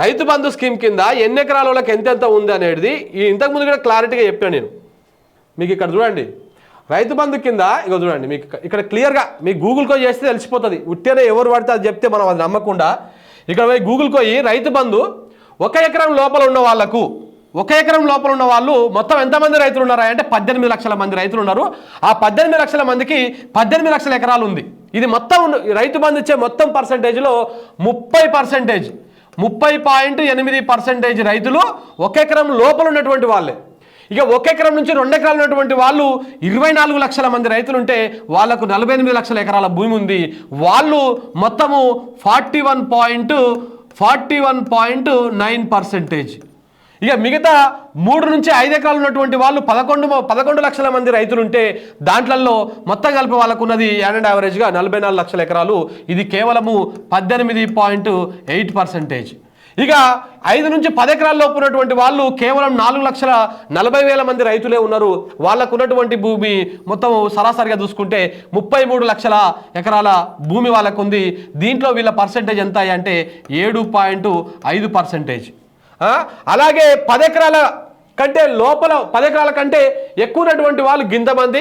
Rythu Bandhu scheme కింద ఎన్ని ఎకరాల వాళ్ళకి ఎంతెంత ఉంది అనేది ఈ ఇంతకుముందు కూడా క్లారిటీగా చెప్పాను నేను. మీకు ఇక్కడ చూడండి. రైతు బంధు కింద ఇక చూడండి మీకు ఇక్కడ క్లియర్గా మీ గూగుల్కో చేస్తే తెలిసిపోతుంది. ఉట్టేనే ఎవరు పడితే అది చెప్తే మనం అది నమ్మకుండా. ఇక్కడ పోయి గూగుల్కి పోయి రైతు బంధు ఒక ఎకరం లోపల ఉన్న వాళ్ళకు ఒక ఎకరం లోపల ఉన్న వాళ్ళు మొత్తం ఎంతమంది రైతులు ఉన్నారా అంటే పద్దెనిమిది లక్షల మంది రైతులు ఉన్నారు. ఆ పద్దెనిమిది లక్షల మందికి పద్దెనిమిది లక్షల ఎకరాలు ఉంది. ఇది మొత్తం రైతు బంధు ఇచ్చే మొత్తం పర్సంటేజ్లో ముప్పై పర్సెంటేజ్ ముప్పై పాయింట్ ఎనిమిది పర్సెంటేజ్ రైతులు ఒక ఎకరం లోపల ఉన్నటువంటి వాళ్ళే. ఇక ఒక ఎకరం నుంచి రెండు ఎకరాలు ఉన్నటువంటి వాళ్ళు ఇరవై నాలుగు లక్షల మంది రైతులు ఉంటే వాళ్ళకు నలభై ఎనిమిది లక్షల ఎకరాల భూమి ఉంది. వాళ్ళు మొత్తము forty one point forty one point nine percentage. ఇక మిగతా మూడు నుంచి ఐదు ఎకరాలు ఉన్నటువంటి వాళ్ళు పదకొండు పదకొండు లక్షల మంది రైతులు ఉంటే దాంట్లలో మొత్తం కలిపి వాళ్ళకు ఉన్నది యాడ్ యావరేజ్గా నలభై నాలుగు లక్షల ఎకరాలు. ఇది కేవలము పద్దెనిమిది పాయింట్ ఎయిట్ పర్సెంటేజ్. ఇక ఐదు నుంచి పది ఎకరాల లోపు ఉన్నటువంటి వాళ్ళు కేవలం నాలుగు లక్షల నలభై వేల మంది రైతులే ఉన్నారు. వాళ్ళకు ఉన్నటువంటి భూమి మొత్తం సరాసరిగా చూసుకుంటే ముప్పై మూడు లక్షల ఎకరాల భూమి వాళ్ళకు ఉంది దీంట్లో వీళ్ళ పర్సెంటేజ్ ఎంత అంటే ఏడు పాయింట్ ఐదు పర్సెంటేజ్. అలాగే పది ఎకరాల కంటే లోపల పదెకరాల కంటే ఎక్కువ ఉన్నటువంటి వాళ్ళు గింతమంది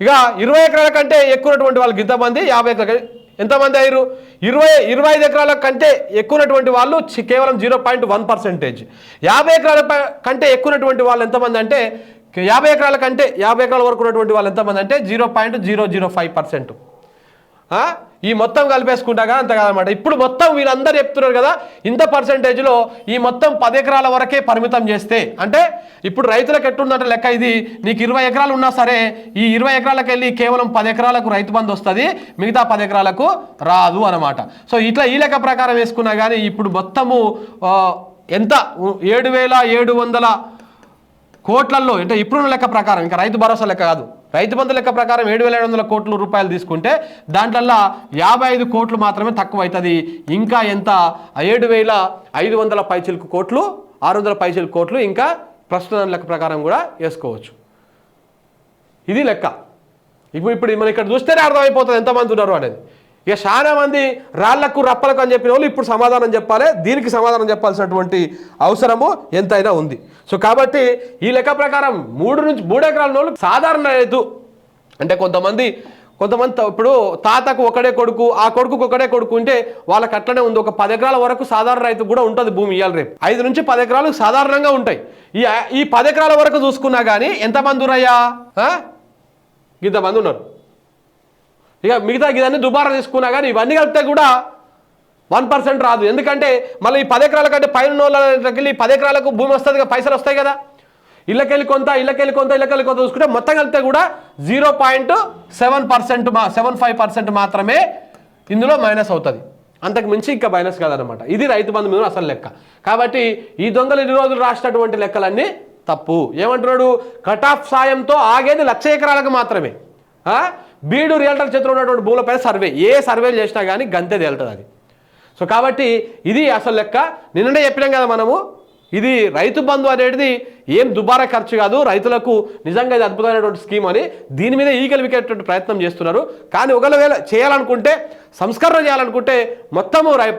ఇక ఇరవై ఎకరాల కంటే ఎక్కువ ఉన్నటువంటి వాళ్ళు గింతమంది యాభై ఎకరాల ఎంతమంది అయ్యారు? ఇరవై ఇరవై ఐదు ఎకరాల కంటే ఎక్కువ ఉన్నటువంటి వాళ్ళు కేవలం జీరో పాయింట్ వన్ పర్సెంటేజ్. యాభై ఎకరాల ప- కంటే ఎక్కువ ఉన్నటువంటి వాళ్ళు ఎంతమంది అంటే యాభై ఎకరాల కంటే యాభై ఎకరాల వరకు ఉన్నటువంటి వాళ్ళు ఎంతమంది అంటే zero point zero zero five percent. ఈ మొత్తం కలిపేసుకుంటాగా అంత కాదనమాట ఇప్పుడు మొత్తం వీళ్ళందరూ చెప్తున్నారు కదా ఇంత పర్సెంటేజ్లో ఈ మొత్తం పది ఎకరాల వరకే పరిమితం చేస్తే అంటే ఇప్పుడు రైతులకు ఎట్టుందంటే లెక్క ఇది నీకు ఇరవై ఎకరాలు ఉన్నా సరే ఈ ఇరవై ఎకరాలకు వెళ్ళి కేవలం పది ఎకరాలకు రైతు బంధు వస్తుంది మిగతా పది ఎకరాలకు రాదు అనమాట సో ఇట్లా ఈ లెక్క ప్రకారం వేసుకున్నా కానీ ఇప్పుడు మొత్తము ఎంత? ఏడు వేల ఏడు వందల కోట్లల్లో అంటే ఇప్పుడున్న లెక్క ప్రకారం ఇంకా రైతు భరోసా లెక్క కాదు. రైతు బంధు లెక్క ప్రకారం ఏడు వేల ఏడు వందల కోట్ల రూపాయలు తీసుకుంటే దాంట్లో యాభై ఐదు కోట్లు మాత్రమే తక్కువ అవుతుంది ఇంకా ఎంత? ఏడు వేల ఐదు వందల పైచిలుకు కోట్లు ఆరు వందల పైచిలుకు కోట్లు ఇంకా ప్రస్తుతం లెక్క ప్రకారం కూడా వేసుకోవచ్చు. ఇది లెక్క. ఇప్పుడు ఇప్పుడు మనం ఇక్కడ చూస్తేనే అర్థమైపోతుంది ఎంతమంది ఉన్నారు అనేది. ఇక చాలా మంది రాళ్ళకు రప్పలకు అని చెప్పిన వాళ్ళు ఇప్పుడు సమాధానం చెప్పాలి. దీనికి సమాధానం చెప్పాల్సినటువంటి అవసరము ఎంతైనా ఉంది. సో కాబట్టి ఈ లెక్క ప్రకారం మూడు నుంచి మూడు ఎకరాల వాళ్ళు సాధారణ రైతు. అంటే కొంతమంది కొంతమంది ఇప్పుడు తాతకు ఒకడే కొడుకు ఆ కొడుకుకు ఒకడే కొడుకు ఉంటే వాళ్ళకి అట్లనే ఉంది. ఒక పది ఎకరాల వరకు సాధారణ రైతు కూడా ఉంటుంది భూమి ఇవాళ రేపు. ఐదు నుంచి పది ఎకరాలు సాధారణంగా ఉంటాయి. ఈ ఈ పది ఎకరాల వరకు చూసుకున్నా కానీ ఎంతమంది ఉన్నాయా? ఇంతమంది ఉన్నారు. ఇక మిగతా ఇదన్నీ దుబారా తీసుకున్నా కానీ ఇవన్నీ కలిపితే కూడా వన్ పర్సెంట్ రాదు. ఎందుకంటే మళ్ళీ ఈ పది ఎకరాల కంటే పైన ఉన్న వాళ్ళకి పది ఎకరాలకు భూమి వస్తుంది కదా పైసలు వస్తాయి కదా. ఇళ్ళకెళ్ళి కొంత ఇళ్ళకెళ్ళి కొంత ఇళ్ళకెళ్ళి కొంత చూసుకుంటే మొత్తం కలిపితే కూడా జీరో పాయింట్ సెవెన్ పర్సెంట్ మా సెవెన్ ఫైవ్ పర్సెంట్ మాత్రమే ఇందులో మైనస్ అవుతుంది. అంతకు మించి ఇంకా మైనస్ కాదనమాట ఇది రైతు బంధు మీద అసలు లెక్క. కాబట్టి ఈ దొంగలు ఇన్ని రోజులు రాసినటువంటి లెక్కలన్నీ తప్పు. ఏమంటున్నాడు? కట్ ఆఫ్ సాయంతో ఆగేది లక్ష ఎకరాలకు మాత్రమే. బీడు రియల్టర్ చేతిలో ఉన్నటువంటి భూములపైన సర్వే. ఏ సర్వేలు చేసినా కానీ గంతే తేలుతుంది అది. సో కాబట్టి ఇది అసలు లెక్క. నిన్ననే చెప్పినాం కదా మనము ఇది రైతు బంధు అనేది ఏం దుబారా ఖర్చు కాదు రైతులకు నిజంగా ఇది అద్భుతమైనటువంటి స్కీమ్ అని దీని మీద ఈగలికేటువంటి ప్రయత్నం చేస్తున్నారు. కానీ ఒకవేళ చేయాలనుకుంటే సంస్కరణ చేయాలనుకుంటే మొత్తము రై